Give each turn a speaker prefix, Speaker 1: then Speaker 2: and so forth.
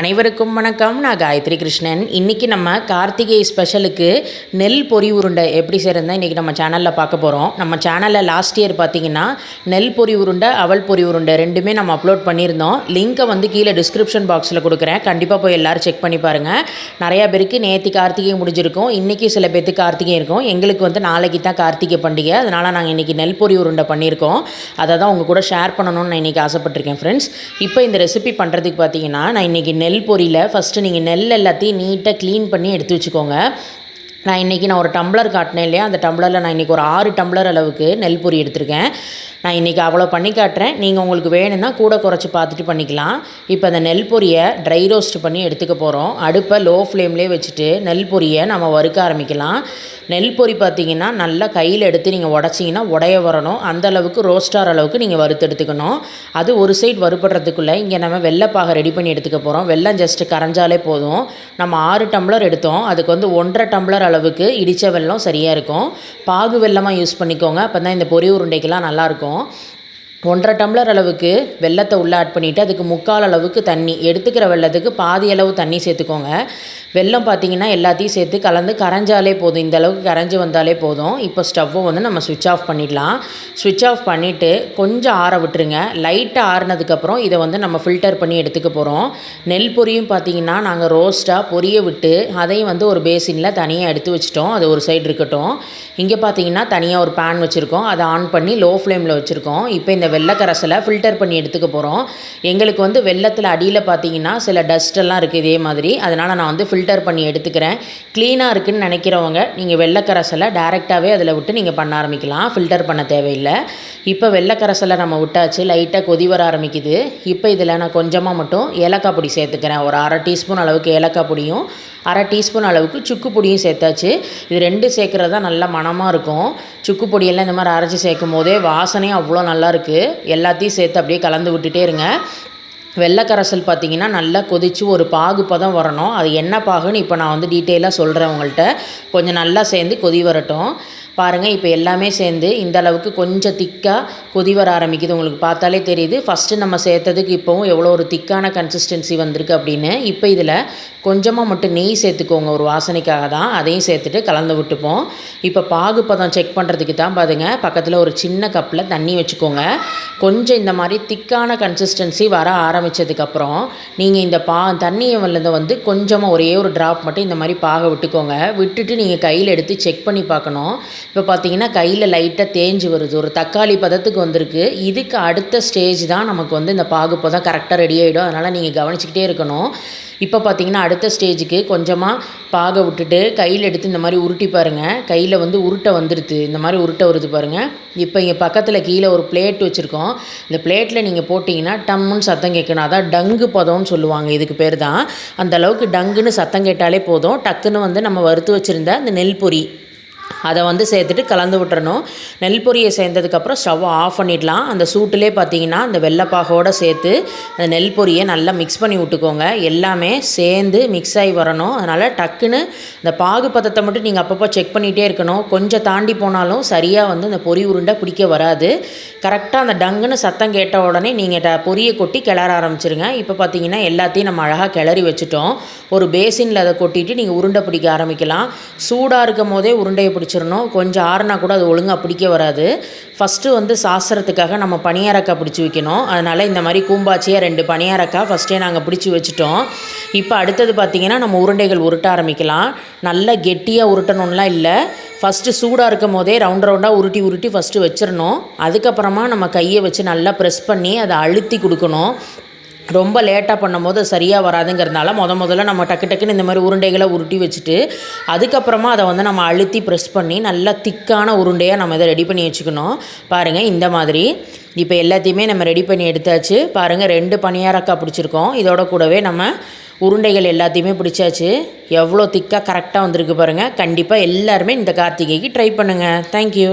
Speaker 1: அனைவருக்கும் வணக்கம். நான் காயத்ரி கிருஷ்ணன். இன்றைக்கி நம்ம கார்த்திகை ஸ்பெஷலுக்கு நெல் பொறி உருண்டை எப்படி செய்கிறதா இன்றைக்கி நம்ம சேனலில் பார்க்க போகிறோம் நம்ம சேனலில் லாஸ்ட் இயர் பார்த்தீங்கன்னா நெல் பொறி உருண்டை அவல் பொறி உருண்டை ரெண்டுமே நம்ம அப்லோட் பண்ணியிருந்தோம். லிங்க்கை வந்து கீழே டிஸ்கிரிப்ஷன் பாக்ஸில் கொடுக்குறேன். கண்டிப்பாக போய் எல்லோரும் செக் பண்ணி பாருங்கள் நிறையா பேருக்கு நேற்று கார்த்திகை முடிஞ்சிருக்கும். இன்றைக்கி சில பேர்த்து கார்த்திகை இருக்கும். எங்களுக்கு வந்து நாளைக்கு தான் கார்த்திகை பண்டிகை. அதனால் நாங்கள் இன்றைக்கி நெல் பொறி உருண்டை பண்ணியிருக்கோம். அதை தான் உங்கள் கூட ஷேர் பண்ணணும்னு நான் இன்றைக்கி ஆசைப்பட்டிருக்கேன் ஃப்ரெண்ட்ஸ் இப்போ இந்த ரெசிபி பண்ணுறதுக்கு பார்த்தீங்கன்னா நான் இன்றைக்கி நெல் நெல் பொரியில். ஃபஸ்ட்டு நீங்கள் நெல் எல்லாத்தையும் நீட்டாக க்ளீன் பண்ணி எடுத்து வச்சுக்கோங்க. நான் இன்றைக்கி நான் ஒரு டம்ளர் காட்டினேன் இல்லையா? அந்த டம்ளரில் நான் இன்றைக்கி ஒரு ஆறு டம்ளர் அளவுக்கு நெல் பொரி எடுத்திருக்கேன். நான் இன்றைக்கி அவ்வளோ பண்ணி காட்டுறேன். நீங்கள் உங்களுக்கு வேணும்னா கூட குறைச்சி பார்த்துட்டு பண்ணிக்கலாம். இப்போ அந்த நெல் பொரியை ட்ரை ரோஸ்ட் பண்ணி எடுத்துக்க போகிறோம் அடுப்பை லோ ஃப்ளேம்லேயே வச்சுட்டு நெல் பொரியை நம்ம வறுக்க ஆரம்பிக்கலாம். நெல் பொரி பார்த்திங்கன்னா நல்லா கையில் எடுத்து நீங்கள் உடச்சிங்கன்னா உடைய வரணும். அந்த அளவுக்கு ரோஸ்டார் அளவுக்கு நீங்கள் வறுத்து எடுத்துக்கணும். அது ஒரு சைடு வறுபடுறதுக்குள்ளே இங்கே நம்ம வெள்ளைப்பாக ரெடி பண்ணி எடுத்துக்க போகிறோம் வெள்ளம் ஜஸ்ட்டு கரைஞ்சாலே போதும். நம்ம ஆறு டம்ளர் எடுத்தோம். அதுக்கு வந்து ஒன்றரை டம்ளர் அளவுக்கு இடித்த வெல்லம் சரியாக இருக்கும். பாகு வெல்லமாக யூஸ் பண்ணிக்கோங்க. அப்போ தான் இந்த பொரி உருண்டைக்கெல்லாம் நல்லாயிருக்கும் bom? ஒன்றரை டம்ளர் அளவுக்கு வெள்ளத்தை உள்ளே ஆட் பண்ணிவிட்டு அதுக்கு முக்கால் அளவுக்கு தண்ணி. எடுத்துக்கிற வெள்ளத்துக்கு பாதி அளவு தண்ணி சேர்த்துக்கோங்க. வெள்ளம் பார்த்திங்கன்னா எல்லாத்தையும் சேர்த்து கலந்து கரைஞ்சாலே போதும். இந்த அளவுக்கு கரைஞ்சி வந்தாலே போதும். இப்போ ஸ்டவ்வை வந்து நம்ம சுவிட்ச் ஆஃப் பண்ணிடலாம். சுவிட்ச் ஆஃப் பண்ணிவிட்டு கொஞ்சம் ஆற விட்டுருங்க. லைட்டாக ஆறுனதுக்கப்புறம் இதை வந்து நம்ம ஃபில்டர் பண்ணி எடுத்துக்க போகிறோம் நெல் பொரியும் பார்த்திங்கன்னா நாங்கள் ரோஸ்ட்டாக பொரிய விட்டு அதையும் வந்து ஒரு பேசினில் தனியாக எடுத்து வச்சிட்டோம். அது ஒரு சைடு இருக்கட்டும். இங்கே பார்த்தீங்கன்னா தனியாக ஒரு பேன் வச்சுருக்கோம். அதை ஆன் பண்ணி லோ ஃப்ளேமில் வச்சுருக்கோம். இப்போ இந்த வெள்ளக்கரசலை ஃபில்டர் பண்ணி எடுத்துக்க போகிறோம் எங்களுக்கு வந்து வெள்ளத்தில் அடியில் பார்த்தீங்கன்னா சில டஸ்ட்டெல்லாம் இருக்குது இதே மாதிரி. அதனால் நான் வந்து ஃபில்டர் பண்ணி எடுத்துக்கிறேன். க்ளீனாக இருக்குதுன்னு நினைக்கிறவங்க நீங்கள் வெள்ளக்கரசலை டேரெக்டாகவே அதில் விட்டு நீங்கள் பண்ண ஆரம்பிக்கலாம். ஃபில்டர் பண்ண தேவையில்லை. இப்போ வெள்ளக்கரசலை நம்ம விட்டாச்சு லைட்டாக கொதி வர ஆரம்பிக்குது. இப்போ இதில் நான் கொஞ்சமாக மட்டும் ஏலக்காய் பொடி சேர்த்துக்கிறேன். ஒரு அரை டீஸ்பூன் அளவுக்கு ஏலக்காய் பொடியும் அரை டீஸ்பூன் அளவுக்கு சுக்கு பொடியும் சேர்த்தாச்சு. இது ரெண்டு சேர்க்குறது தான் நல்லா மணமாக இருக்கும். சுக்கு பொடியெல்லாம் இந்த மாதிரி அரைச்சி சேர்க்கும் போதே வாசனையும் அவ்வளோ நல்லாயிருக்கு எல்லாத்தையும் சேர்த்து அப்படியே கலந்து விட்டுட்டே இருங்க. வெள்ளைக்கரசல் பார்த்திங்கன்னா நல்லா கொதித்து ஒரு பாகு பதம் வரணும். அது என்ன பாகுன்னு இப்போ நான் வந்து டீட்டெயிலாக சொல்கிறேன் உங்கள்கிட்ட. கொஞ்சம் நல்லா சேர்ந்து கொதி வரட்டும். பாருங்கள் இப்போ எல்லாமே சேர்ந்து இந்த அளவுக்கு கொஞ்சம் திக்காக கொதி வர ஆரம்பிக்குது. உங்களுக்கு பார்த்தாலே தெரியுது. ஃபஸ்ட்டு நம்ம சேர்த்ததுக்கு இப்போவும் எவ்வளோ ஒரு திக்கான கன்சிஸ்டன்சி வந்திருக்கு அப்படின்னு. இப்போ இதில் கொஞ்சமாக மட்டும் நெய் சேர்த்துக்கோங்க. ஒரு வாசனைக்காக தான். அதையும் சேர்த்துட்டு கலந்து விட்டுப்போம். இப்போ பாகு பதம் செக் பண்ணுறதுக்கு தான் பாருங்க. பக்கத்தில் ஒரு சின்ன கப்பில் தண்ணி வச்சுக்கோங்க. கொஞ்சம் இந்த மாதிரி திக்கான கன்சிஸ்டன்சி வர ஆரம்பித்ததுக்கப்புறம் நீங்கள் இந்த பா தண்ணியை வல்லதை வந்து கொஞ்சமாக ஒரே ஒரு ட்ராப் மட்டும் இந்த மாதிரி பாக விட்டுக்கோங்க. விட்டுட்டு நீங்கள் கையில் எடுத்து செக் பண்ணி பார்க்கணும். இப்போ பார்த்தீங்கன்னா கையில் லைட்டாக தேஞ்சு வருது. ஒரு தக்காளி பதத்துக்கு வந்திருக்கு. இதுக்கு அடுத்த ஸ்டேஜ் தான் நமக்கு வந்து இந்த பாகு பதம் கரெக்டாக ரெடி ஆகிடும் அதனால் நீங்கள் கவனிச்சிக்கிட்டே இருக்கணும். இப்போ பார்த்தீங்கன்னா அடுத்த ஸ்டேஜுக்கு கொஞ்சமாக பாக விட்டுட்டு கையில் எடுத்து இந்த மாதிரி உருட்டி பாருங்கள் கையில் வந்து உருட்டை வந்துடுது இந்த மாதிரி உருட்டை வருது பாருங்கள் இப்போ இங்கே பக்கத்தில் கீழே ஒரு பிளேட் வச்சுருக்கோம். இந்த பிளேட்டில் நீங்கள் போட்டிங்கன்னா டம்முன்னு சத்தம் கேட்கணும். அதான் டங்கு பதம்னு சொல்லுவாங்க. இதுக்கு பேர் தான். அந்த அளவுக்கு டங்குன்னு சத்தம் கேட்டாலே போதும். டக்குன்னு வந்து நம்ம வறுத்து வச்சுருந்த அந்த நெல் பொரி. அதை வந்து சேர்த்துட்டு கலந்து விட்டுறணும். நெல் பொரியை சேர்ந்ததுக்கப்புறம் ஸ்டவ் ஆஃப் பண்ணிடலாம். அந்த சூட்டிலே பார்த்தீங்கன்னா அந்த வெள்ளைப்பாகோடு சேர்த்து அந்த நெல் பொரியை நல்லா மிக்ஸ் பண்ணி விட்டுக்கோங்க. எல்லாமே சேர்ந்து மிக்ஸ் ஆகி வரணும். அதனால் டக்குன்னு இந்த பாகு பதத்தை மட்டும் நீங்கள் அப்பப்போ செக் பண்ணிகிட்டே இருக்கணும். கொஞ்சம் தாண்டி போனாலும் சரியாக வந்து அந்த பொரி உருண்டை பிடிக்க வராது. கரெக்டாக அந்த டங்குன்னு சத்தம் கேட்ட உடனே நீங்கள் ட பொரியை கொட்டி கிளற ஆரம்பிச்சிருங்க. இப்போ பார்த்தீங்கன்னா எல்லாத்தையும் நம்ம அழகாக கிளறி வச்சுட்டோம். ஒரு பேசினில் அதை கொட்டிட்டு நீங்கள் உருண்டை பிடிக்க ஆரம்பிக்கலாம். சூடாக இருக்கும் போதே உருண்டையை பிடிச்சி பிடிச்சிடணும் கொஞ்சம் ஆறுனா கூட அது ஒழுங்காக பிடிக்க வராது. ஃபஸ்ட்டு வந்து சாஸ்திரத்துக்காக நம்ம பனியாரக்காய் பிடிச்சி வைக்கணும். அதனால் இந்த மாதிரி கூம்பாச்சியாக ரெண்டு பனியாரக்காய் ஃபஸ்ட்டே நாங்கள் பிடிச்சி வச்சுட்டோம். இப்போ அடுத்தது பார்த்திங்கன்னா நம்ம உருண்டைகள் உருட்ட ஆரம்பிக்கலாம். நல்லா கெட்டியாக உருட்டணும்லாம் இல்லை. ஃபஸ்ட்டு சூடாக இருக்கும் போதே ரவுண்ட் ரவுண்டாக உருட்டி உருட்டி ஃபஸ்ட்டு வச்சிடணும் அதுக்கப்புறமா நம்ம கையை வச்சு நல்லா ப்ரெஸ் பண்ணி அதை அழுத்தி கொடுக்கணும். ரொம்ப லேட்டாக பண்ணும் போது சரியாக வராதுங்கிறதுனால முத முதல்ல நம்ம டக்கு டக்குன்னு இந்த மாதிரி உருண்டைகளை உருட்டி வச்சுட்டு அதுக்கப்புறமா அதை வந்து நம்ம அழுத்தி ப்ரெஸ் பண்ணி நல்லா திக்கான உருண்டையாக நம்ம இதை ரெடி பண்ணி வச்சுக்கணும். பாருங்கள் இந்த மாதிரி. இப்போ எல்லாத்தையுமே நம்ம ரெடி பண்ணி எடுத்தாச்சு. பாருங்கள் ரெண்டு பணியாரக்காய் பிடிச்சிருக்கோம். இதோட கூடவே நம்ம உருண்டைகள் எல்லாத்தையுமே பிடிச்சாச்சு. எவ்வளோ திக்காக கரெக்டாக வந்திருக்கு பாருங்கள் கண்டிப்பாக எல்லாருமே இந்த கார்த்திகைக்கு ட்ரை பண்ணுங்கள் தேங்க்யூ